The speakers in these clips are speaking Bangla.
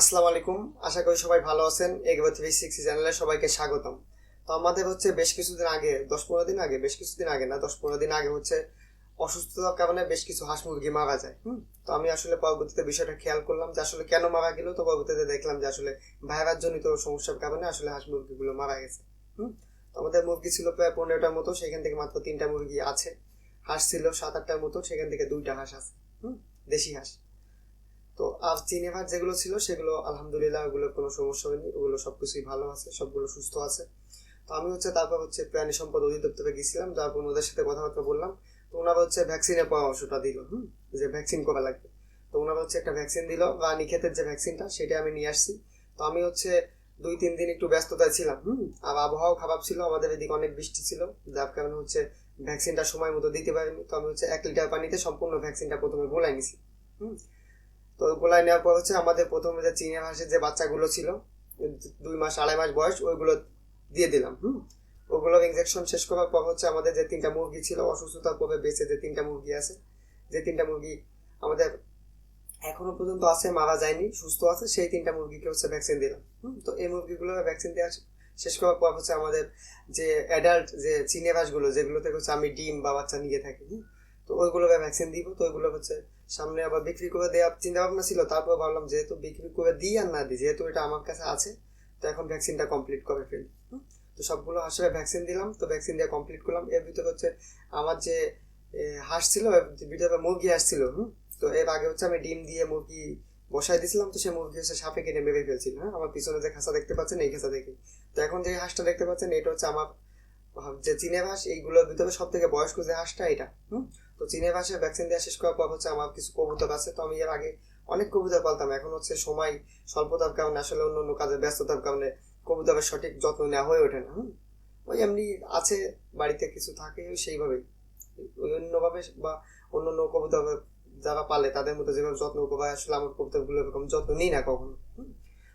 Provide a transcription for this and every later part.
আসসালামু আলাইকুম। আশা করি সবাই ভালো আছেন। এগবে থ্রি সিক্স চ্যানেলে সবাইকে স্বাগতম। তো আমাদের হচ্ছে বেশ কিছুদিন আগে, দশ পনেরো দিন আগে, বেশ কিছুদিন আগে না, দশ পনেরো দিন আগে হচ্ছে অসুস্থতার কারণে বেশ কিছু হাঁস মুরগি মারা যায়, হুম? তো আমি আসলে পরবর্তীতে বিষয়টা খেয়াল করলাম যে আসলে কেন মারা গেল, তো পরবর্তীতে দেখলাম যে আসলে ভাইরাস জনিত সমস্যার কারণে আসলে হাঁস মুরগিগুলো মারা গেছে, হুম? তো আমাদের মুরগি ছিল প্রায় পনেরোটার মতো, সেখান থেকে মাত্র তিনটা মুরগি আছে। হাঁস ছিল সাত আটটার মতো, সেখান থেকে দুইটা হাঁস আছে, হুম? দেশি হাঁস। তো আর চিনেভার যেগুলো ছিল, সেগুলো আলহামদুলিল্লাহ ওগুলো কোনো সমস্যা হয়নি। ওগুলো সবকিছুই ভালো আছে, সবগুলো সুস্থ আছে। তো আমি হচ্ছে তারপর হচ্ছে প্রাণী সম্পদ অধিদপ্তরে গেছিলাম তারপর ওদের সাথে কথাবার্তা বললাম। তো ওনারা হচ্ছে ভ্যাকসিনের পরামর্শটা দিল, হুম? যে ভ্যাকসিন করা লাগবে? তো ওনারা হচ্ছে একটা ভ্যাকসিন দিল, রানী ক্ষেতের যে ভ্যাকসিনটা সেটা আমি নিয়ে আসছি। তো আমি হচ্ছে দুই, তিন দিন একটু ব্যস্ততায় ছিলাম, হুম? আর আবহাওয়াও খারাপ ছিল, আমাদের এদিকে অনেক বৃষ্টি ছিল, যার কারণে হচ্ছে ভ্যাকসিনটা সময় মতো দিতে পারিনি। তো আমি হচ্ছে এক লিটার পানিতে সম্পূর্ণ ভ্যাকসিনটা প্রথমে গোলাই নিছি, হুম? তো গোলায় নেওয়ার পর হচ্ছে আমাদের প্রথমে যে চীনা হাঁসের যে বাচ্চাগুলো ছিল, দুই মাস, আড়াই মাস বয়স, ওইগুলো দিয়ে দিলাম, হুম? ওগুলোর ইঞ্জেকশন শেষ করার পর হচ্ছে আমাদের যে তিনটা মুরগি ছিল, অসুস্থতার পরে বেঁচে যে তিনটা মুরগি আছে, যে তিনটা মুরগি আমাদের এখনও পর্যন্ত আছে, মারা যায়নি, সুস্থ আছে, সেই তিনটা মুরগিকে হচ্ছে ভ্যাকসিন দিলাম, হুম? তো এই মুরগিগুলো ভ্যাকসিন দেওয়া শেষ করার পর হচ্ছে আমাদের যে অ্যাডাল্ট যে চিনে হাঁসগুলো, যেগুলো থেকে হচ্ছে আমি ডিম বা বাচ্চা নিয়ে থাকি তো ওইগুলোকে ভ্যাকসিন দিব, তো ওইগুলো হচ্ছে সামনে আবার বিক্রি করে দেওয়ার চিন্তা ভাবনা ছিল, তারপর ভাবলাম যেহেতু বিক্রি করে দিই আর না দিই, যেহেতু এটা আমার কাছে আছে, তো এখন ভ্যাকসিনটা কমপ্লিট করে ফেলি? তো সবগুলো হাঁসের ভ্যাকসিন দিলাম, তো ভ্যাকসিন দিয়ে কমপ্লিট করলাম। এর ভিতরে হচ্ছে আমার যে হাঁস ছিল ভিতরে মুরগি হাঁস ছিল, হুম? তো এর আগে হচ্ছে আমি ডিম দিয়ে মুরগি বসাই দিয়েছিলাম, তো সে মুরগি হচ্ছে সাপে কেটে মেরে ফেলছিল হ্যাঁ? আমার পিছনে যে খাঁচা দেখতে পাচ্ছেন, এই খাঁচা দেখে। তো এখন যে হাঁসটা দেখতে পাচ্ছেন, এটা হচ্ছে আমার যে চীনে হাঁস এইগুলোর ভিতরে সব থেকে বয়স্ক যে হাঁসটা এটা তো চীনে ভ্যাকসিন দেওয়া শেষ করার পর হচ্ছে আমার কিছু কবুতর আছে, তো আমি এর আগে অনেক কবুতর পালতাম। এখন হচ্ছে সময় স্বল্পতার কারণে, আসলে অন্য অন্য কাজে ব্যস্ততার কারণে কবুতরের সঠিক যত্ন নেওয়া হয়ে ওঠে না ওই এমনি আছে, বাড়িতে কিছু থাকে সেইভাবেই ওই অন্যভাবে বা অন্য অন্য কবুতর যারা পালে তাদের মধ্যে যেভাবে যত্ন করা আসলে আমার কবুতরগুলো এরকম যত্ন নিই না কখনো।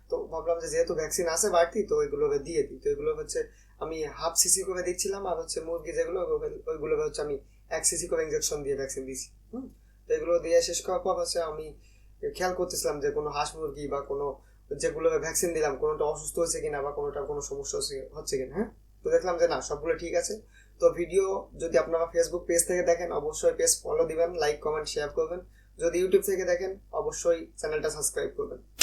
তো ভাবলাম যে যেহেতু ভ্যাকসিন আছে বাড়তি, তো ওইগুলোকে দিয়ে দিই। তো এগুলো হচ্ছে আমি হাফ সিসি করে দিচ্ছিলাম আর হচ্ছে মুরগি যেগুলো ওইগুলোকে হচ্ছে আমি এক সিসি করে ইঞ্জেকশন দিয়ে ভ্যাকসিন দিয়েছি, হুম? তো এগুলো দিয়ে শেষ করার পর হচ্ছে আমি খেয়াল করতেছিলাম যে কোনো হাঁস মুরগি বা কোনো যেগুলো ভ্যাকসিন দিলাম, কোনোটা অসুস্থ হয়েছে কিনা বা কোনোটা কোনো সমস্যা হচ্ছে- হচ্ছে কিনা হ্যাঁ? তো দেখলাম যে না, সবগুলো ঠিক আছে। তো ভিডিও যদি আপনারা ফেসবুক পেজ থেকে দেখেন, অবশ্যই পেজ ফলো দিবেন লাইক কমেন্ট শেয়ার করবেন। যদি ইউটিউব থেকে দেখেন, অবশ্যই চ্যানেলটা সাবস্ক্রাইব করবেন।